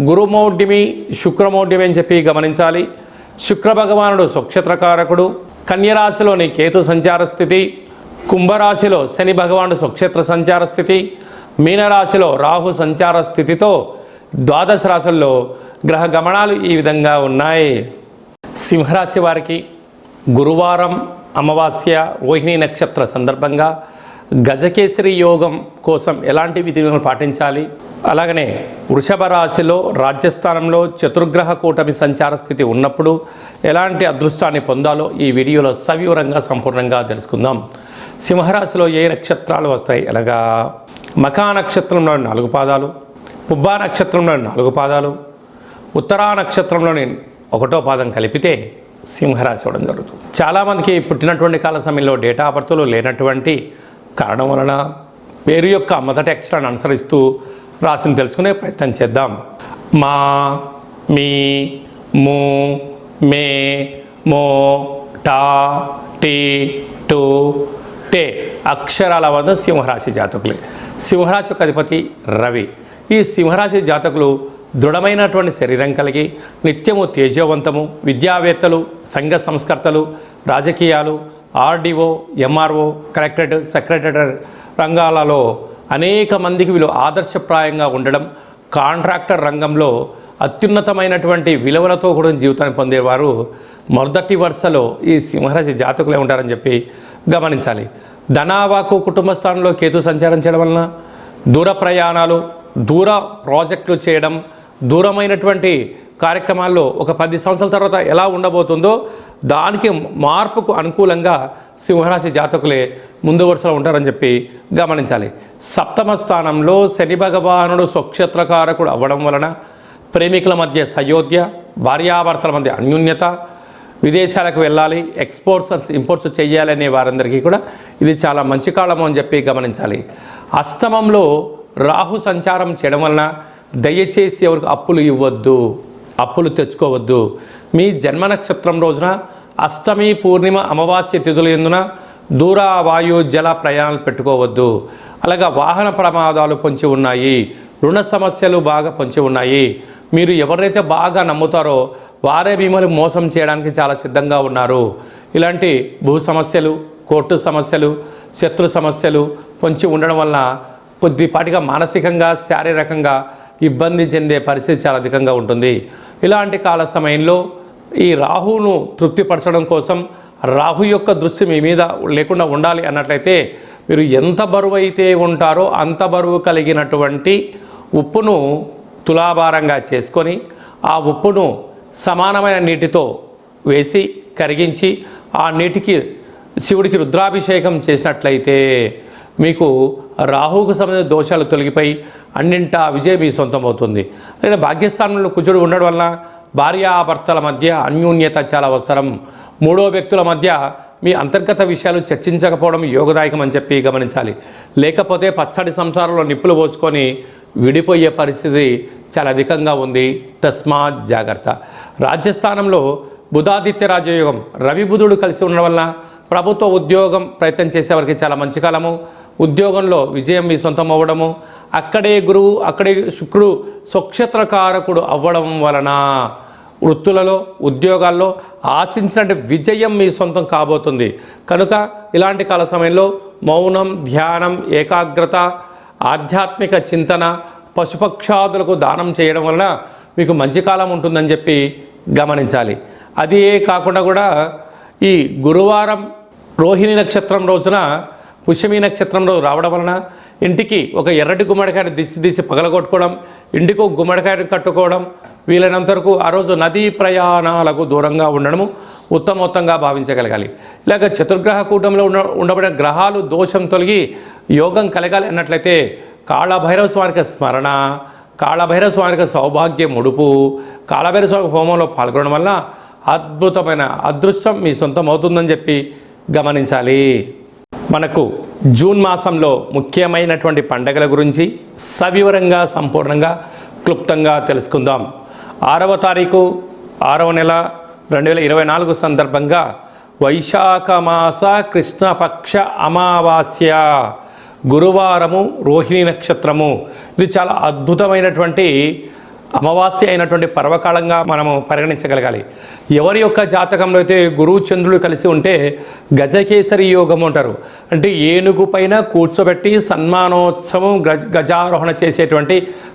గురుమౌఢ్యమి శుక్రమౌఢ్యమి అని చెప్పి గమనించాలి. శుక్ర భగవానుడు స్వక్షేత్రకారకుడు. కన్యరాశిలోని కేతు సంచార స్థితి. కుంభరాశిలో శని భగవానుడు స్వక్షేత్ర సంచార స్థితి. మీనరాశిలో రాహు సంచార స్థితితో ద్వాదశ రాశుల్లో గ్రహ గమనాలు ఈ విధంగా ఉన్నాయి. సింహరాశి వారికి గురువారం అమావాస్య రోహిణి నక్షత్ర సందర్భంగా గజకేసరి యోగం కోసం ఎలాంటి విధులను పాటించాలి? అలాగనే వృషభ రాశిలో రాజ్యస్థానంలో చతుర్గ్రహ కూటమి సంచార స్థితి ఉన్నప్పుడు ఎలాంటి అదృష్టాన్ని పొందాలో ఈ వీడియోలో సవివరంగా సంపూర్ణంగా తెలుసుకుందాం. సింహరాశిలో ఏ నక్షత్రాలు వస్తాయి? అనగా మకా నక్షత్రంలోని నాలుగు పాదాలు పుబ్బా నక్షత్రంలోని నాలుగు పాదాలు ఉత్తరా నక్షత్రంలోని ఒకటో పాదం కలిపితే సింహరాశి అవ్వడం జరుగుతుంది. చాలామందికి పుట్టినటువంటి కాల సమయంలో డేటా బర్త్లు లేనటువంటి కారణం వలన పేరు యొక్క మొదటి అక్షరాన్ని అనుసరిస్తూ రాశిని తెలుసుకునే ప్రయత్నం చేద్దాం. మా మీ ము మే మో టా టీ టు టే అక్షరాల వద్ద సింహరాశి జాతకులే. సింహరాశి యొక్క అధిపతి రవి. ఈ సింహరాశి జాతకులు దృఢమైనటువంటి శరీరం కలిగి నిత్యము తేజోవంతము విద్యావేత్తలు సంఘ సంస్కర్తలు రాజకీయాలు ఆర్డీఓ ఎంఆర్ఓ కలెక్టరేట్ సెక్రటరీ రంగాలలో అనేక మందికి వీళ్ళు ఆదర్శప్రాయంగా ఉండడం కాంట్రాక్టర్ రంగంలో అత్యున్నతమైనటువంటి విలువలతో కూడిన జీవితాన్ని పొందేవారు మొదటి వరుసలో ఈ సింహరాశి జాతకులే ఉంటారని చెప్పి గమనించాలి. ధనావాకు కుటుంబ స్థానంలో కేతు సంచారం చేయడం వలన దూర ప్రయాణాలు దూర ప్రాజెక్టులు చేయడం దూరమైనటువంటి కార్యక్రమాల్లో ఒక పది సంవత్సరాల తర్వాత ఎలా ఉండబోతుందో దానికి మార్పుకు అనుకూలంగా సింహరాశి జాతకులే ముందు వరుసలో ఉంటారని చెప్పి గమనించాలి. సప్తమ స్థానంలో శని భగవానుడు స్వక్షేత్రకారకుడు అవ్వడం వలన ప్రేమికుల మధ్య సయోధ్య భార్యాభర్తల మధ్య అన్యూన్యత విదేశాలకు వెళ్ళాలి ఎక్స్పోర్ట్స్ ఇంపోర్ట్స్ చేయాలనే వారందరికీ కూడా ఇది చాలా మంచి కాలము అని చెప్పి గమనించాలి. అష్టమంలో రాహు సంచారం చేయడం వలన దయచేసి ఎవరికి అప్పులు ఇవ్వద్దు అప్పులు తెచ్చుకోవద్దు. మీ జన్మ నక్షత్రం రోజున అష్టమి పూర్ణిమ అమావాస్య తిథుల ఎందున దూర వాయు జల ప్రయాణాలు పెట్టుకోవద్దు. అలాగా వాహన ప్రమాదాలు పొంచి ఉన్నాయి రుణ సమస్యలు బాగా పొంచి ఉన్నాయి. మీరు ఎవరైతే బాగా నమ్ముతారో వారే మిమ్మల్ని మోసం చేయడానికి చాలా సిద్ధంగా ఉన్నారు. ఇలాంటి భూ సమస్యలు కోర్టు సమస్యలు శత్రు సమస్యలు పొంచి ఉండడం వలన కొద్దిపాటిగా మానసికంగా శారీరకంగా ఇబ్బంది చెందే పరిస్థితి చాలా అధికంగా ఉంటుంది. ఇలాంటి కాల సమయంలో ఈ రాహును తృప్తిపరచడం కోసం రాహు యొక్క దృష్టి మీ మీద లేకుండా ఉండాలి అన్నట్లయితే మీరు ఎంత బరువు అయితే ఉంటారో అంత బరువు కలిగినటువంటి ఉప్పును తులాభారంగా చేసుకొని ఆ ఉప్పును సమానమైన నీటితో వేసి కరిగించి ఆ నీటికి శివుడికి రుద్రాభిషేకం చేసినట్లయితే మీకు రాహుకు సంబంధించిన దోషాలు తొలగిపోయి అన్నింటా విజయం మీ సొంతం అవుతుంది. భాగ్యస్థానంలో కుజుడు ఉండడం వల్ల భార్యాభర్తల మధ్య అన్యోన్యత చాలా అవసరం. మూడో వ్యక్తుల మధ్య మీ అంతర్గత విషయాలు చర్చించకపోవడం యోగదాయకం అని చెప్పి గమనించాలి. లేకపోతే పచ్చడి సంసారంలో నిప్పులు పోసుకొని విడిపోయే పరిస్థితి చాలా అధికంగా ఉంది. తస్మాత్ జాగ్రత్త. రాజ్యస్థానంలో బుధాదిత్య రాజయోగం రవి బుధుడు కలిసి ఉండడం వల్ల ప్రభుత్వ ఉద్యోగం ప్రయత్నం చేసేవారికి చాలా మంచి కాలము. ఉద్యోగంలో విజయం మీ సొంతం అవ్వడము అక్కడే గురువు అక్కడే శుక్రుడు స్వక్షేత్రకారకుడు అవ్వడం వలన వృత్తులలో ఉద్యోగాల్లో ఆశించిన విజయం మీ సొంతం కాబోతుంది. కనుక ఇలాంటి కాల సమయంలో మౌనం ధ్యానం ఏకాగ్రత ఆధ్యాత్మిక చింతన పశుపక్షాదులకు దానం చేయడం వలన మీకు మంచి కాలం ఉంటుందని చెప్పి గమనించాలి. అది కాకుండా కూడా ఈ గురువారం రోహిణి నక్షత్రం రోజున పుష్యమి నక్షత్రంలో రావడం వలన ఇంటికి ఒక ఎర్రటి గుమ్మడికాయను దిసి తీసి పగలగొట్టుకోవడం ఇంటికి ఒక గుమ్మడికాయను కట్టుకోవడం వీలైనంత వరకు ఆ రోజు నదీ ప్రయాణాలకు దూరంగా ఉండడము ఉత్తమోత్తంగా భావించగలగాలి. ఇలాగ చతుర్గ్రహ కూటంలో ఉన్న ఉండబడిన గ్రహాలు దోషం తొలగి యోగం కలగాలి అన్నట్లయితే కాళభైరవ స్వామికి స్మరణ కాళభైరవ స్వామికి సౌభాగ్యం ముడుపు కాళభైరవ స్వామి హోమంలో పాల్గొనడం వల్ల అద్భుతమైన అదృష్టం మీ సొంతం అవుతుందని చెప్పి గమనించాలి. మనకు జూన్ మాసంలో ముఖ్యమైనటువంటి పండగల గురించి సవివరంగా సంపూర్ణంగా క్లుప్తంగా తెలుసుకుందాం. ఆరవ తారీఖు ఆరవ నెల రెండు వేల ఇరవై నాలుగు సందర్భంగా వైశాఖ మాస కృష్ణపక్ష అమావాస్య గురువారము రోహిణి నక్షత్రము. ఇది చాలా అద్భుతమైనటువంటి అమావాస్య అయినటువంటి పర్వకాలంగా మనము పరిగణించగలగాలి. ఎవరి యొక్క జాతకంలో అయితే గురువు చంద్రుడు కలిసి ఉంటే గజకేసరి యోగం అంటారు. అంటే ఏనుగు పైన కూర్చోబెట్టి సన్మానోత్సవం గజ గజారోహణ చేసేటువంటి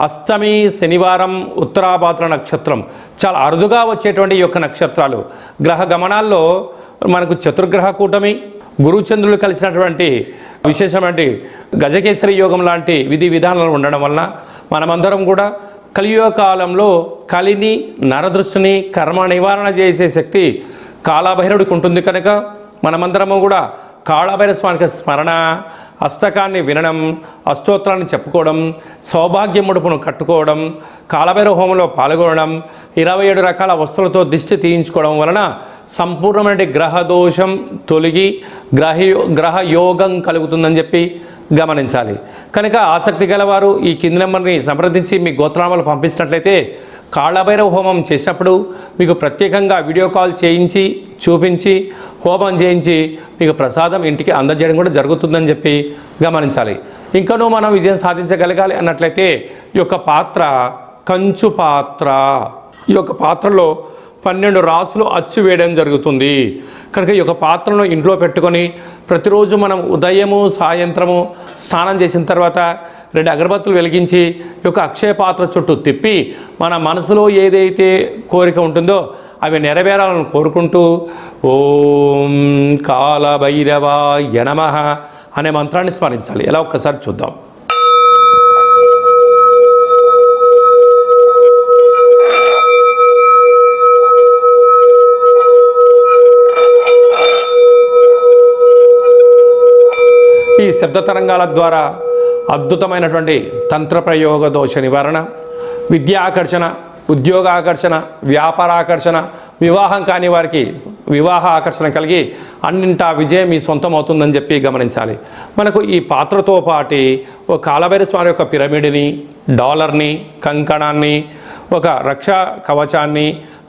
అష్టమి శనివారం ఉత్తరాభాద్ర నక్షత్రం. చాలా అరుదుగా వచ్చేటువంటి ఈ యొక్క నక్షత్రాలు. గ్రహ గమనాల్లో మనకు చతుర్గ్రహ కూటమి గురుచంద్రులు కలిసినటువంటి విశేషమైన గజకేసరి యోగం లాంటి విధి విధానాలు ఉండడం వలన మనమందరం కూడా కలియుగ కాలంలో కలిని నరదృష్టిని కర్మ నివారణ చేసే శక్తి కాళభైరవుడికి ఉంటుంది కనుక మనమందరము కూడా కాళభైర స్వామికి స్మరణ అష్టకాన్ని వినడం అష్టోత్తరాన్ని చెప్పుకోవడం సౌభాగ్య ముడుపును కట్టుకోవడం కాళభైర హోమంలో పాల్గొనడం ఇరవై ఏడు రకాల వస్తువులతో దిష్టి తీయించుకోవడం వలన సంపూర్ణమైన గ్రహ దోషం తొలగి గ్రహ గ్రహ యోగం కలుగుతుందని చెప్పి గమనించాలి. కనుక ఆసక్తి గలవారు ఈ కింది నెంబర్ని సంప్రదించి మీ గోత్రనామాలు పంపించినట్లయితే కాళ్ళభైరవ హోమం చేసినప్పుడు మీకు ప్రత్యేకంగా వీడియో కాల్ చేయించి చూపించి హోమం చేయించి మీకు ప్రసాదం ఇంటికి అందజేయడం కూడా జరుగుతుందని చెప్పి గమనించాలి. ఇంకనూ మనం విజయం సాధించగలగాలి అన్నట్లయితే ఈ యొక్క పాత్ర కంచు పాత్ర ఈ యొక్క పాత్రలో పన్నెండు రాసులు అచ్చు వేయడం జరుగుతుంది. కనుక ఈ యొక్క పాత్రను ఇంట్లో పెట్టుకొని ప్రతిరోజు మనం ఉదయము సాయంత్రము స్నానం చేసిన తర్వాత రెండు అగరబత్తులు వెలిగించి యొక్క అక్షయ పాత్ర చుట్టూ తిప్పి మన మనసులో ఏదైతే కోరిక ఉంటుందో అవి నెరవేరాలని కోరుకుంటూ ఓం కాలభైరవ యనమ అనే మంత్రాన్ని స్మరించాలి. ఎలా ఒక్కసారి చూద్దాం. ఈ శబ్ద తరంగాల ద్వారా అద్భుతమైనటువంటి తంత్ర ప్రయోగ దోష నివారణ విద్యా ఆకర్షణ ఉద్యోగ ఆకర్షణ వ్యాపార ఆకర్షణ వివాహం కాని వారికి వివాహ ఆకర్షణ కలిగి అన్నింటా విజయం మీ సొంతం అవుతుందని చెప్పి గమనించాలి. మనకు ఈ పాత్రతో పాటి ఒక కాలభైర స్వామి యొక్క పిరమిడ్ని డాలర్ని కంకణాన్ని ఒక రక్షా కవచాన్ని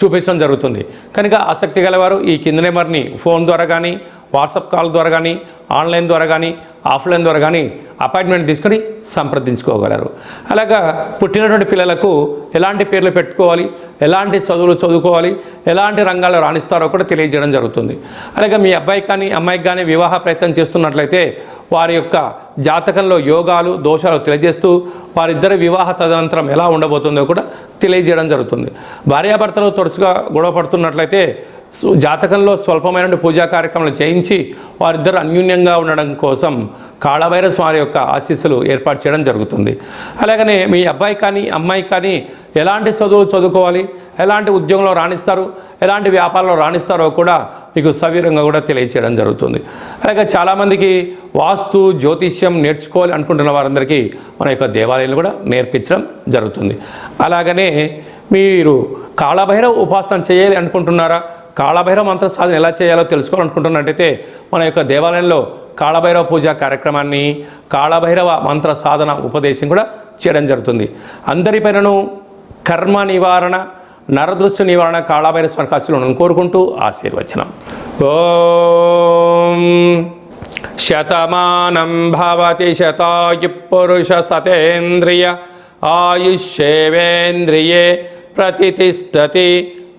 చూపించడం జరుగుతుంది. కనుక ఆసక్తి గలవారు ఈ కింద నెంబర్ని ఫోన్ ద్వారా కానీ వాట్సాప్ కాల్ ద్వారా కానీ ఆన్లైన్ ద్వారా కానీ ఆఫ్లైన్ ద్వారా కానీ అపాయింట్మెంట్ తీసుకొని సంప్రదించుకోగలరు. అలాగా పుట్టినటువంటి పిల్లలకు ఎలాంటి పేర్లు పెట్టుకోవాలి? ఎలాంటి చదువులు చదువుకోవాలి ఎలాంటి రంగాల్లో రాణిస్తారో కూడా తెలియజేయడం జరుగుతుంది. అలాగే మీ అబ్బాయి కానీ అమ్మాయికి కానీ వివాహ ప్రయత్నం చేస్తున్నట్లయితే వారి యొక్క జాతకంలో యోగాలు దోషాలు తెలియజేస్తూ వారిద్దరి వివాహ తదనంతరం ఎలా ఉండబోతుందో కూడా తెలియజేయడం జరుగుతుంది. భార్యాభర్తలు తరచుగా గొడవ పడుతున్నట్లయితే జాతకంలో స్వల్పమైన పూజా కార్యక్రమాలు చేయించి వారిద్దరు అన్యూన్యంగా ఉండడం కోసం కాళభైరస్ వారి యొక్క ఆశీస్సులు ఏర్పాటు చేయడం జరుగుతుంది. అలాగనే మీ అబ్బాయి కానీ అమ్మాయి కానీ ఎలాంటి చదువులు చదువుకోవాలి ఎలాంటి ఉద్యోగంలో రాణిస్తారు ఎలాంటి వ్యాపారంలో రాణిస్తారో కూడా మీకు సవీరంగా కూడా తెలియచేయడం జరుగుతుంది. అలాగే చాలామందికి వాస్తు జ్యోతిష్యం నేర్చుకోవాలి అనుకుంటున్న వారందరికీ మన యొక్క దేవాలయాలు కూడా నేర్పించడం జరుగుతుంది. అలాగనే మీరు కాళభైరవ ఉపాసన చేయాలి అనుకుంటున్నారా? కాళభైరవ మంత్ర సాధన ఎలా చేయాలో తెలుసుకోవాలనుకుంటున్నట్టయితే మన యొక్క దేవాలయంలో కాళభైరవ పూజ కార్యక్రమాన్ని కాళభైరవ మంత్ర సాధన ఉపదేశం కూడా చేయడం జరుగుతుంది. అందరిపైనను కర్మ నివారణ నరదృశ్య నివారణ కాళభైరవ స్వర్కాశులను కోరుకుంటూ ఆశీర్వచనం. ఓం శతమానం భవతి శతాయు పురుష సతేంద్రియ ఆయుష్యేవేంద్రియే ప్రతిష్టతి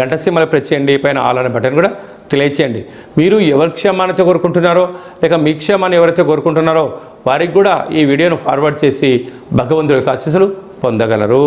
గంట సింహలు ప్రెస్ చేయండి పైన ఆల్ అనే బటన్ కూడా తెలియచేయండి. మీరు ఎవరి క్షేమాన్ని కోరుకుంటున్నారో లేక మీ క్షేమాన్ని ఎవరైతే కోరుకుంటున్నారో వారికి కూడా ఈ వీడియోను ఫార్వర్డ్ చేసి భగవంతుడి యొక్క ఆశీస్సులు పొందగలరు.